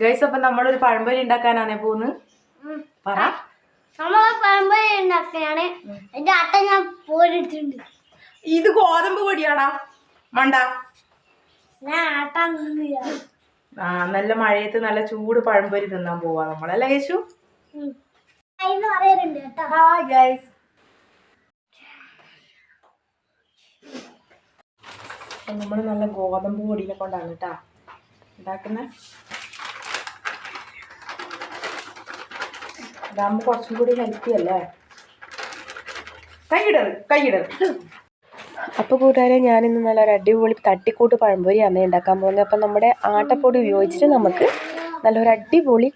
Guys അപ്പൊ നമ്മളൊരു പഴംപൊരി ഉണ്ടാക്കാനാണേ പോകുന്നത് പറ. നമ്മളെ പഴംപൊരി ഉണ്ടാക്കുകയാണ്. എന്റെ അട്ട ഞാൻ പോരിട്ടുണ്ട് ഇത് ഗോതമ്പ് പൊടിയാടാ. മണ്ട. ഞാൻ ആ നല്ല മഴയത്ത് നല്ല ചൂട് പഴംപൊരി തിന്നാൻ പോവാ നമ്മളല്ലേ യേശു നമ്മൾ ഹായ് ഗൈസ് നമ്മൾ നല്ല ഗോതമ്പ് പൊടിയിലെ കൊണ്ടാണ് കേട്ടാ ഉണ്ടാക്കുന്നത് ഇതാകുമ്പോൾ കുറച്ചും കൂടി ഹെൽത്തി അല്ലേ? കൈയിടത് കൈയിടത് അപ്പോൾ കൂട്ടുകാരെ ഞാനിന്ന് നല്ല ഒരു അടിപൊളി തട്ടിക്കൂട്ട് പഴംപൊരിയാണ് ഉണ്ടാക്കാൻ പോകുന്നത് അപ്പം നമ്മുടെ ആട്ടപ്പൊടി ഉപയോഗിച്ചിട്ട് നമുക്ക് നല്ലൊരു അടിപൊളി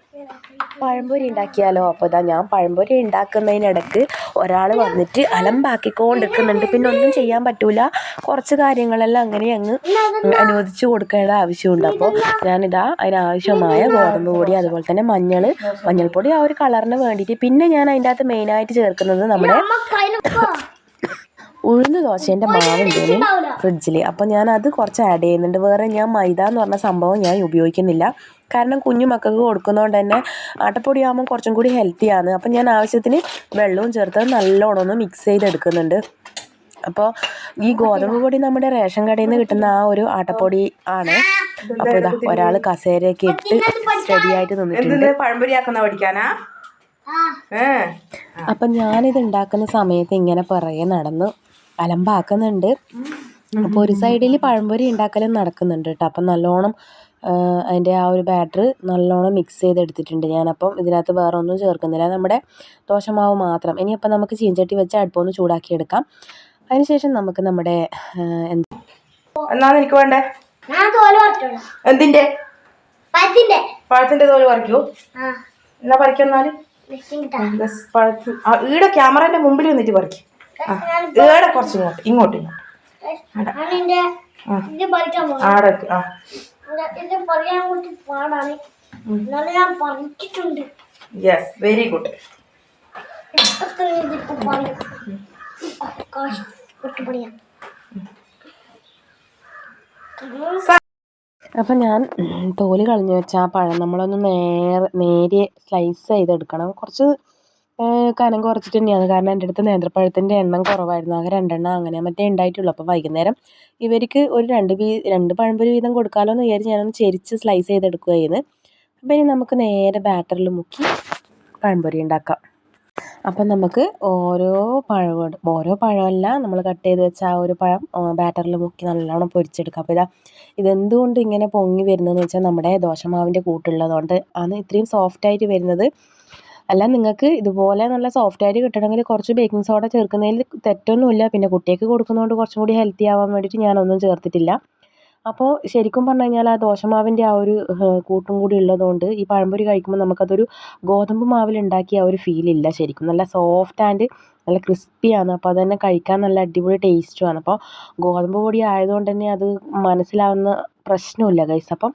പഴംപൊരി ഉണ്ടാക്കിയാലോ? അപ്പോൾ ഇതാ ഞാൻ പഴംപൊരി ഉണ്ടാക്കുന്നതിനിടക്ക് ഒരാൾ വന്നിട്ട് അലമ്പാക്കിക്കൊണ്ടിരിക്കുന്നുണ്ട്. പിന്നെ ഒന്നും ചെയ്യാൻ പറ്റൂല. കുറച്ച് കാര്യങ്ങളെല്ലാം അങ്ങനെ അങ്ങ് അനുവദിച്ചു കൊടുക്കേണ്ട ആവശ്യമുണ്ട്. അപ്പോൾ ഞാനിതാ അതിനാവശ്യമായ ഗോതമ്പ് പൊടി അതുപോലെ തന്നെ മഞ്ഞൾ മഞ്ഞൾപ്പൊടി ആ ഒരു കളറിന് വേണ്ടിയിട്ട് പിന്നെ ഞാൻ അതിന്റെ അകത്ത് മെയിനായിട്ട് ചേർക്കുന്നത് നമ്മുടെ ഉഴുന്ന് ദോശേന്റെ മാവുണ്ട് ഫ്രിഡ്ജിൽ അപ്പോൾ ഞാൻ അത് കുറച്ച് ആഡ് ചെയ്യുന്നുണ്ട്. വേറെ ഞാൻ മൈദ എന്ന് പറഞ്ഞ സംഭവം ഞാൻ ഉപയോഗിക്കുന്നില്ല. കാരണം കുഞ്ഞു മക്കൾക്ക് കൊടുക്കുന്നതുകൊണ്ട് തന്നെ ആട്ടപ്പൊടി ആകുമ്പോൾ കുറച്ചും കൂടി ഹെൽത്തിയാണ് അപ്പം ഞാൻ ആവശ്യത്തിന് വെള്ളവും ചേർത്ത് നല്ലോണം ഒന്ന് മിക്സ് ചെയ്തെടുക്കുന്നുണ്ട്. അപ്പോൾ ഈ ഗോതമ്പ് പൊടി നമ്മുടെ റേഷൻ കടയിൽ നിന്ന് കിട്ടുന്ന ആ ഒരു ആട്ടപ്പൊടി ആണ്. അപ്പോൾ ഇതാ ഒരാൾ കസേരയൊക്കെ ഇട്ട് സ്റ്റഡി ആയിട്ട് നിന്നിട്ടുണ്ട്. പഴംപൊരി ആക്കുന്ന പഠിക്കാനാ? അപ്പം ഞാനിത് ഉണ്ടാക്കുന്ന സമയത്ത് ഇങ്ങനെ പുറകെ നടന്ന് അലമ്പാക്കുന്നുണ്ട് അപ്പോൾ ഒരു സൈഡിൽ പഴംപൊരി ഉണ്ടാക്കലും നടക്കുന്നുണ്ട് കേട്ടോ അപ്പം നല്ലോണം അതിന്റെ ആ ഒരു ബാറ്റർ നല്ലോണം മിക്സ് ചെയ്തെടുത്തിട്ടുണ്ട് ഞാനപ്പം. ഇതിനകത്ത് വേറെ ഒന്നും ചേർക്കുന്നില്ല. നമ്മുടെ ദോശമാവ് മാത്രം. ഇനിയപ്പം നമുക്ക് ചീഞ്ചട്ടി വെച്ച് അടുപ്പൊന്ന് ചൂടാക്കിയെടുക്കാം. അതിനുശേഷം നമുക്ക് നമ്മുടെ എനിക്ക് വേണ്ടേ? ഞാൻ തോൽ പറിച്ചോളാം എന്തിന്റെ പഴത്തിന്റെ. തോൽ പറിക്കൂ. ആ. എന്നാ പറിക്കുന്നാൽ ഈടെ ക്യാമറന്റെ മുമ്പിൽ നിന്നിട്ട് പറിക്കും. ഈടെ കുറച്ച് ഇങ്ങോട്ട് ഇങ്ങോട്ട് ആടെ. ആ. യെസ് വെരി ഗുഡ് അപ്പം ഞാൻ തോൽ കളഞ്ഞു വെച്ച ആ പഴം നമ്മളൊന്ന് നേരെ നേരിയ സ്ലൈസ് ചെയ്തെടുക്കണം. കുറച്ച് കനം കുറച്ചിട്ട് തന്നെയാണ്. കാരണം എന്റെ അടുത്ത് നേന്ത്രപ്പഴത്തിന്റെ എണ്ണം കുറവായിരുന്നു. ആകെ രണ്ടെണ്ണം അങ്ങനെ മറ്റേ ഉണ്ടായിട്ടുള്ളൂ. അപ്പോൾ വൈകുന്നേരം ഇവർക്ക് ഒരു രണ്ട് പീ രണ്ട് പഴംപൊരി വീതം കൊടുക്കാമല്ലോ എന്ന് വിചാരിച്ച് ഞാനൊന്ന് ചെരിച്ച് സ്ലൈസ് ചെയ്തെടുക്കുകയായിരുന്നു. അപ്പോൾ ഇനി നമുക്ക് നേരെ ബാറ്ററിൽ മുക്കി പഴംപൊരി ഉണ്ടാക്കാം. അപ്പം നമുക്ക് ഓരോ പഴം ഓരോ പഴമല്ല നമ്മൾ കട്ട് ചെയ്ത് വെച്ച ആ ഒരു പഴം ബാറ്ററിൽ മുക്കി നല്ലോണം പൊരിച്ചെടുക്കാം. അപ്പോൾ ഇതാ ഇതെന്തുകൊണ്ട് ഇങ്ങനെ പൊങ്ങി വരുന്നതെന്ന് വെച്ചാൽ നമ്മുടെ ദോശമാവിന്റെ കൂട്ടുള്ളതുകൊണ്ട് ആണ് ഇത്രയും സോഫ്റ്റായിട്ട് വരുന്നത്. അല്ല നിങ്ങൾക്ക് ഇതുപോലെ നല്ല സോഫ്റ്റ് ആയിട്ട് കിട്ടണമെങ്കിൽ കുറച്ച് ബേക്കിംഗ് സോഡ ചേർക്കുന്നതിൽ തെറ്റൊന്നുമില്ല. പിന്നെ കുട്ടിയൊക്കെ കൊടുക്കുന്നതുകൊണ്ട് കുറച്ചും കൂടി ഹെൽത്തി ആവാൻ വേണ്ടിയിട്ട് ഞാനൊന്നും ചേർത്തിട്ടില്ല. അപ്പോൾ ശരിക്കും പറഞ്ഞു കഴിഞ്ഞാൽ ആ ദോശമാവിന്റെ ആ ഒരു കൂട്ടും കൂടി ഉള്ളതുകൊണ്ട് ഈ പഴംപൊരി കഴിക്കുമ്പോൾ നമുക്കതൊരു ഗോതമ്പ് മാവിൽ ഉണ്ടാക്കിയ ആ ഒരു ഫീൽ ഇല്ല ശരിക്കും. നല്ല സോഫ്റ്റ് ആൻഡ് നല്ല ക്രിസ്പിയാണ് അപ്പോൾ അത് തന്നെ കഴിക്കാൻ നല്ല അടിപൊളി ടേസ്റ്റുമാണ് അപ്പോൾ ഗോതമ്പ് പൊടി ആയതുകൊണ്ട് തന്നെ അത് മനസ്സിലാവുന്ന പ്രശ്നമില്ല ഗൈസ് അപ്പം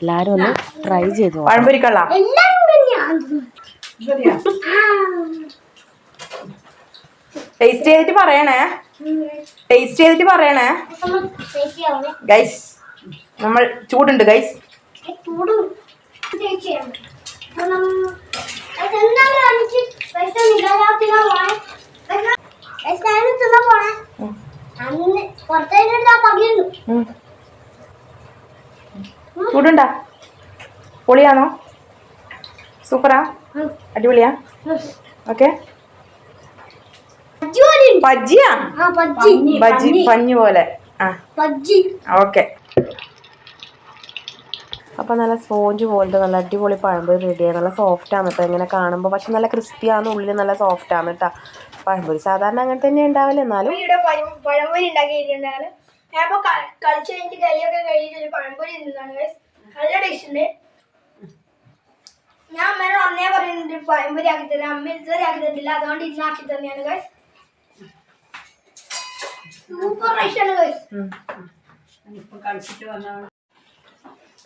എല്ലാവരും ഒന്ന് ട്രൈ ചെയ്തു പഴംപൊരിക്കള്ള എല്ലാരും കൂടെ ഞാൻ തിന്നു. ടേസ്റ്റ് ചെയ്തിട്ട് പറയണേ. ടേസ്റ്റ് ചെയ്തിട്ട് പറയണേ. ഗൈസ് നമ്മൾ ചൂടുണ്ട് ഗൈസ് ചൂടുണ്ടാ? പൊളിയാണോ? സൂപ്പറാ? അടിപൊളിയാ? ഓക്കെ ബജ്ജിയാ? ബജ്ജി. പഞ്ഞി പോലെ. ആ. ഓക്കെ അപ്പോൾ നല്ല സ്പോഞ്ച് പോലത്തെ നല്ല അടിപൊളി പഴംപൊരി റെഡിയാണ് നല്ല സോഫ്റ്റ് ആണ് കേട്ടോ ഇങ്ങനെ കാണുമ്പോൾ പക്ഷെ നല്ല ക്രിസ്പിയാണ് ഉള്ളിൽ നല്ല സോഫ്റ്റ് ആണ് കേട്ടോ പഴംപൊരി സാധാരണ അങ്ങനെ തന്നെ ഉണ്ടാവില്ല എന്നാലും പഴംപൊരി ഉണ്ടാക്കിയിട്ടുണ്ടാണ് ഞാൻ ഇപ്പൊ കളിച്ചു കഴിഞ്ഞിട്ട് കൈയൊക്കെ കഴിഞ്ഞിട്ട് പഴംപൊരി തിന്നാണ്. നല്ല ടേസ്റ്റ് ഉണ്ട്. ഞാൻ അമ്മേനോട് അന്നേ പറയുന്നുണ്ട് പഴംപൊരി ആക്കി തരാം അമ്മ ഇതുവരെ ആക്കി തന്നില്ല അതുകൊണ്ട് ഇന്ന് ആക്കി തന്നെയാണ് ഗൈസ് സൂപ്പർ റൈസാണ് ഗൈസ്.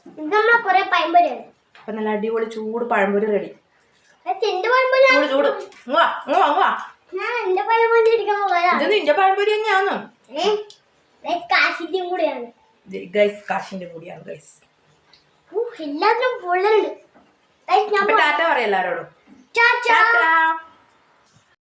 ഇത് നമ്മളെ കുറെ പഴംപൊരിയാണ് അപ്പം നല്ല അടിപൊളി ചൂട് പഴംപൊരി റെഡി ചൂട് ചൂട്. ഞാൻ എന്റെ പഴംപൊരി എടുക്കാൻ ഇത് നിന്റെ പഴംപൊരി തന്നെയാണോ കാശിന്റെയും കൂടെയാണ്. ഗൈസ് കാശിന്റെ കൂടിയാണ് ഗൈസ് ഉഫ്. എല്ലാത്തിനും അപ്പൊ ടാറ്റ പറയാം എല്ലാരോടും. ടാറ്റ.